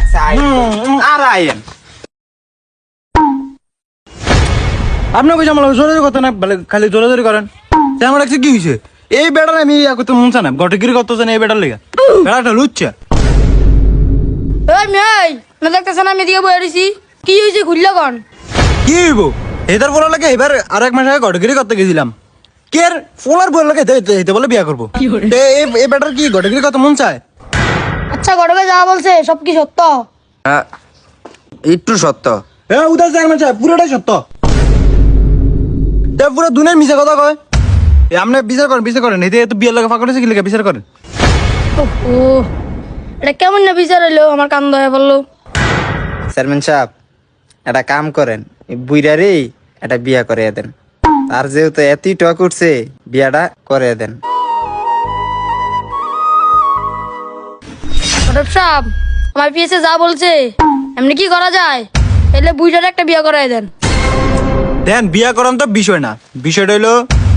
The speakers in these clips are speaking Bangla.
রাখছে আর আয়েন আপনি কইছে আমার জোরে জোরে কথা না খালি জোরে জোরে করেন। তে আমার কি হইছে? এই বেটার আমি ইয়া করতে মন গটগিরি এই বেটার লেগে। বেটাটা লুচ্ছা ওই মেয়ে না দেখতেছেন আমি কি খুললে কন? কি হইব? এটার বলার লাগে এবার আর এক মাস আগে গটগিরি করতে গেছিলাম। কে আর ফোলার বলার লাগে হেতে বলে বিয়া করব? এই- এই বেটার কি গটগিরি করতে মন চায়? যা বলছে সব কি সত্য একটু সত্য। এ উদাস পুরোটাই সত্য। তে পুরো মিশা কথা কয়। এ আপনি বিচার করেন বিচার করেন। এতে তো বিয়ের লাগে ফাঁকা কি লেগে? বিচার করেন। ও এটা কেমন না বিচার হইল? আমার কান্দ হয়ে বলল। চেয়ারম্যান সাহেব একটা কাম করেন। বুইরারে একটা বিয়া করে দেন। আর যেহেতু এতই টক উঠছে বিয়াটা করে দেন। ঘটক সাহেব আমার পিএসএ যা বলছে এমনি কি করা যায়? এলে বুইটার একটা বিয়ে করাই দেন। দেন বিয়া করান তো বিষয় না। বিষয়টা হইল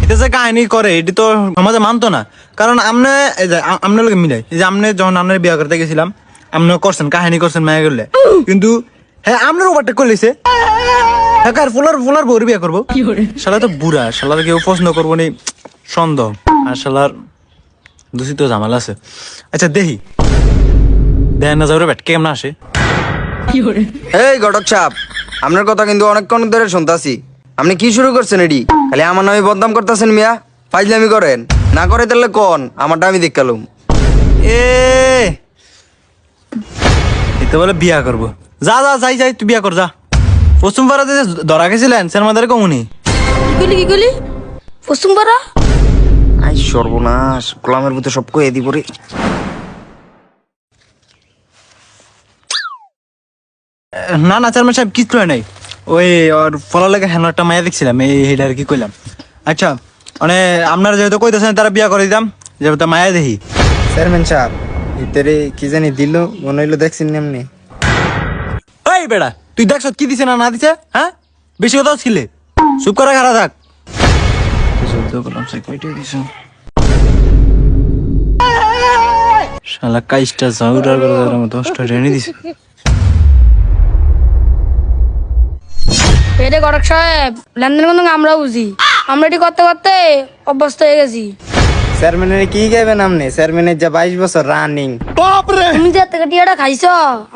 এটা যে কাহিনী করে এটি তো সমাজে মানতো না। কারণ আমনে এই যে আ- লোক মিলাই এই যে আমনে যখন আপনার বিয়া করতে গেছিলাম আপনি করছেন কাহিনী করছেন মায়া করলে কিন্তু হ্যাঁ আপনার ওভারটেক করলিছে হ্যাঁ কার ফুলার ফুলার বউর বিয়া করব? শালা তো বুড়া শালার কেউ পছন্দ করব নি সন্দেহ। আর শালার দূষিত ঝামেলা আছে। আচ্ছা দেখি। দেন না যাবে ব্যাট কেমন আসে? এই ঘটক সাহেব আপনার কথা কিন্তু অনেকক্ষণ ধরে শুনতাছি। আপনি কি শুরু করছেন এডি? খালি আমার নামে বদনাম করতেছেন মিয়া। ফাইজলামি করেন। না করে তাহলে কোন? আমারটা আমি দেখালুম এ এতে বলে বিয়া করব। যা যা যাই যাই তুই বিয়া কর যা। পশ্চিম পাড়াতে যে ধরা গেছিলেন সের মাদারে কমুনি কি পশ্চিম পাড়া? আই সর্বনাশ গোলামের ভিতরে সব কয়ে দিব রে। না না চেয়ারম্যান সাহেব কিছু নাই। ওই ওর ফলার লেগে হেন একটা মায়া দেখছিলাম এই হেডার কি কইলাম। আচ্ছা মানে আপনারা যেহেতু কইতেছেন তারা বিয়া করে দিতাম যেহেতু মায়া দেখি চেয়ারম্যান সাহেব ভিতরে কি জানি দিল মনে হইল দেখছেন এমনি। ওই বেড়া তুই দেখছ কি দিছে না না দিছে হ্যাঁ? বেশি কথা ছিলে চুপ করে খারাপ থাক। শালা কাইসটা জাউরার করে দশটা রেনে দিছে। ঘটক সাহেব লেনদেন কিন্তু আমরা বুঝি। আমরা এটি করতে করতে অভ্যস্ত হয়ে গেছি। চেয়ারম্যানের কি গাইবেন আপনি? চেয়ারম্যানের যা বাইশ বছর রানিং বাপরে! তুমি যে থেকে টিয়াটা খাইছ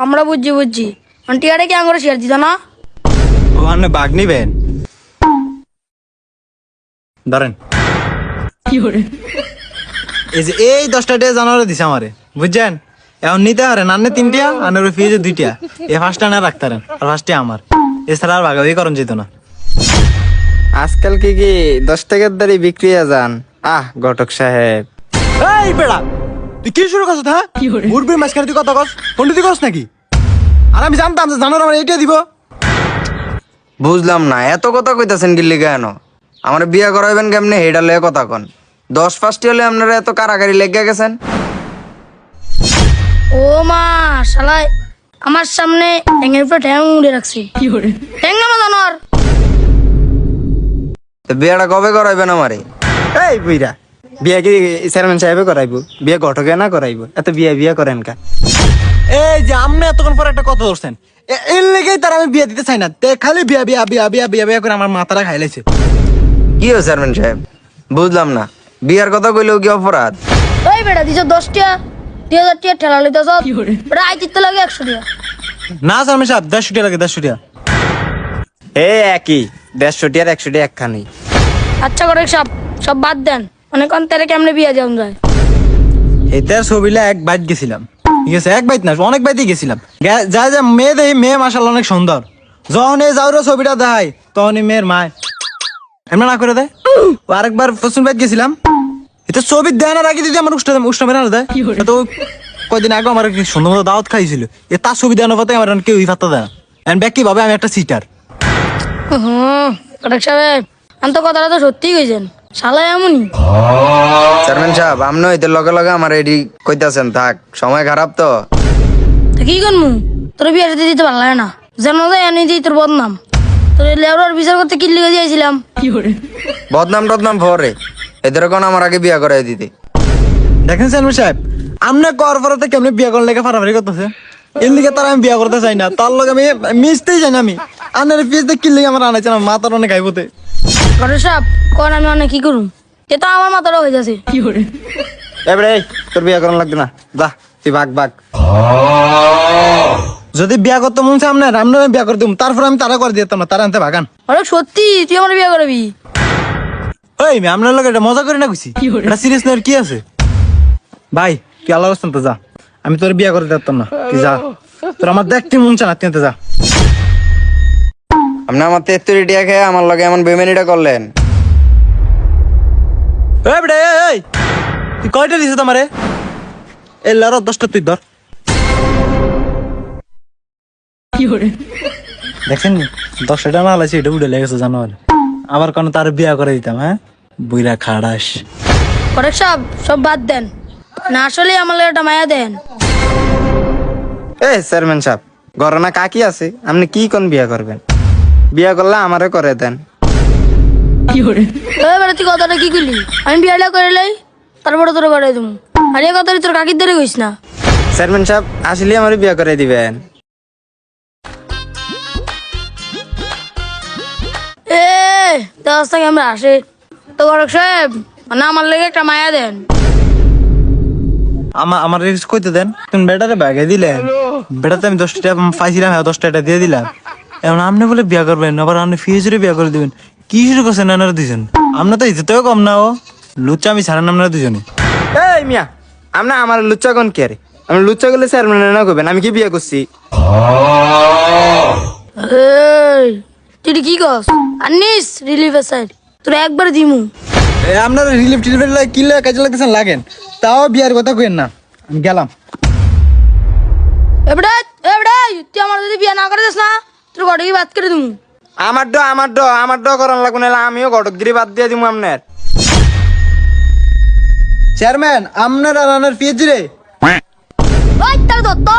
আমরা বুঝছি বুঝছি। মানে টিয়াটা কি আঙুরে শেয়ার দিত না? ওখানে বাঘ নিবেন? ধরেন। এই যে এই দশটা ডে জানুয়ারি দিছে আমারে বুঝছেন? এখন নিতে পারেন আনে তিনটিয়া আনের ফিজে দুইটা এই ফার্স্টটা না রাখতারেন আর ফার্স্টে আমার। এছাড়া আর ভাগাভাগি করণ যেত না। আজকাল কি কি? দশ টাকার দাঁড়ি বিক্রি যান। আহ ঘটক সাহেব। এই বেড়া তুই কি শুরু করছ হ্যাঁ? মুরবির মাঝখানে তুই কথা কস পন্ডিতি করস নাকি? আর আমি জানতাম যে জানোর আমার এইটা দিব। বুঝলাম না এত কথা কইতাছেন গিল্লি কেন? আমার বিয়া করাইবেন কেমনে? হেডা লয়ে কথা কন। দশ পাঁচটি হলে আপনারা এত কারাকারি লেগে গেছেন? ও মা শালাই আমার সামনে ঠ্যাঙের উপরে ঠ্যাং উড়ে রাখছি। ঠ্যাং না জানোয়ার। তো বিয়াটা কবে করাইবেন আমারে? এই বুইরা বিয়া কি চেয়ারম্যান সাহেবে করাইবো? বিয়া ঘটকে না করাইবো? এত বিয়া বিয়া করেন কা? এই যে আপনি এতক্ষণ পর একটা কথা ধরছেন এ- এর লেগেই তার আমি বিয়ে দিতে চাই না। তে খালি বিয়া বিয়া বিয়া বিয়া বিয়া বিয়া করে আমার মাথাটা খাইলেছে কি হো চেয়ারম্যান সাহেব? বুঝলাম না। বিয়ার কথা কইলেও কি অপরাধ? ওই বেটা দিছ দশটা। দুই হাজার টিয়া ঠেলা লইতে সব আইতিতে লাগে একশো টিয়া। না স্যার সাহেব দেড়শো টাকা লাগে দেড়শো টাকা এ একই একখানি। আচ্ছা করে সব সব বাদ দেন। অনেক অন্তরে কেমনে বিয়ে যাওয়া যায়? এটার ছবিলা এক বাইট গেছিলাম। ঠিক আছে এক বাইট না অনেক বাইতে গেছিলাম। যা যা মেয়ে দেই মেয়ে মাসাল অনেক সুন্দর। যখন এই যাওয়ার ছবিটা দেখায় তখন মেয়ের মায়। এমন না করে দেয় আরেকবার পশ্চিম বাইট গেছিলাম। এটা ছবি দেয় না রাখি দিদি আমার উষ্ণ উষ্ণ মেরা দেয় তো কয়দিন আগে আমার সুন্দর মতো দাওয়াত খাইছিল। এ তার ছবি দেওয়ার পথে আমার কেউই ফাত্তা দেয় না। এন্ড ব্যাক কি ভাবে? আমি একটা সিটার হুম কটক সাহেব আমি তো কথাটা তো সত্যিই কইছেন। শালা এমনই। চেয়ারম্যান সাহেব আপনি হইতে লগে লগে আমার এডি কইতাছেন থাক সময় খারাপ তো। কি করমু? তোর বিয়ে সাথে দিতে ভালো লাগে না। জানো যায় এনে দিই তোর বদনাম। তোর লেবরার বিচার করতে কিল্লি গেছে যাইছিলাম বদনাম টদনাম ভরে এদের কোন আমার আগে বিয়া করাই দিতে। দেখেন সালমান সাহেব আমনে কর পরতে কেমনে বিয়ে করার লেগে ফারাফারি করতেছে? এর লিগে তার আমি বিয়া করতে চাই না তার লগে আমি মিশতেই চাই না আমি। আনের পিস দিয়ে কি লিগে আমার আনাইছে না মাথার অনেক গাইবতে ঘটক সাহেব কোন আমি অনেক কি করুম? এ তো আমার মাথাটা হয়ে যাচ্ছে। এবারে এই, তোর বিয়ে করানো লাগবে না। যা তুই বাঘ বাঘ যদি বিয়া করতে মন চাই আপনার আপনার বিয়া করে দিব তারপর আমি তারা করে দিতাম না তারা আনতে ভাগান। ঘটক সত্যি তুই আমার বিয়ে করবি? ওই আমি আপনার লগে এটা মজা করে না কইছি। এটা সিরিয়াস না কি আছে? ভাই তুই আল্লাহ রাস্তান তো যা। আমি তোর বিয়া করে দিতাম না। তুই যা। তোর আমার দেখতে মন চায় না তুই যা। আপনি আমার তেত্তরি টিয়া খেয়ে আমার লগে এমন বেমেনিটা করলেন। এই বেটা এই, তুই কয়টা দিছিস তোমারে? এই লারো দশটা তুই ধর। দেখছেন নি? দশটা টাকা আলাইছি এটা উঠে লেগেছে জানো আবার কোন তার বিয়া করে দিতাম হ্যাঁ? বুইরা খাড়াস। ঘটক সাহেব সব বাদ দেন। না আসলে আমার একটা মায়া দেন। এ চেয়ারম্যান সাহেব ঘরনা কাকি আছে আপনি কি কোন বিয়ে করবেন? বিয়ে করলে আমারে করে দেন। এবারে তুই কথাটা কি করলি? আমি বিয়াটা করে লাই তারপরে তোর করে দেবো। আর এই কথাটা তোর কাকির ধরে কইস না। চেয়ারম্যান সাহেব আসলে আমার বিয়ে করে দিবেন। এ দশ থেকে আমরা আসে। তো সাহেব মানে আমার লাগে একটা মায়া দেন। আমার আমার রিক্স কইতে দেন তুমি বেটারে ব্যাগে দিলেন বেটাতে আমি দশটা টাকা পাইছিলাম হ্যাঁ দশটা টাকা দিয়ে দিলাম। এখন আপনি বলে বিয়া করবেন আবার আপনি ফিউচারে বিয়া করে দিবেন। কি শুরু করছেন আপনারা দুজন আপনার তো ইজ্জতেও কম না ও। লুচ্চা আমি ছাড়েন আপনারা দুজনে এই মিয়া আপনি আমার লুচ্চা কোন কে রে? আমি লুচ্চা করলে চেয়ারম্যান না করবেন আমি কি বিয়ে করছি? এই তুই কি কস আনিস রিলিফের সাইড তোর একবার দিমু এ, আপনারা রিলিফ টিলিফ কি লাগে কাজে লাগতেছেন লাগেন। তাও বিয়ার কথা কইেন না। আমি গেলাম। এবড়া এবড়া তুই আমার যদি বিয়ে না করে দিস না তোর ঘটকে বাদ করে দিমু। আমার ড আমার ড আমার ড করার লাগবে না আমিও ঘটকগিরি বাদ দিয়ে দিব আপনার। চেয়ারম্যান আপনার আর আনার পিএইচ রে। ওই তার দত্ত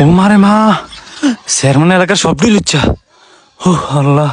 ও মারে মা। চেয়ারম্যান এলাকার সবটাই লুচ্চা ও আল্লাহ।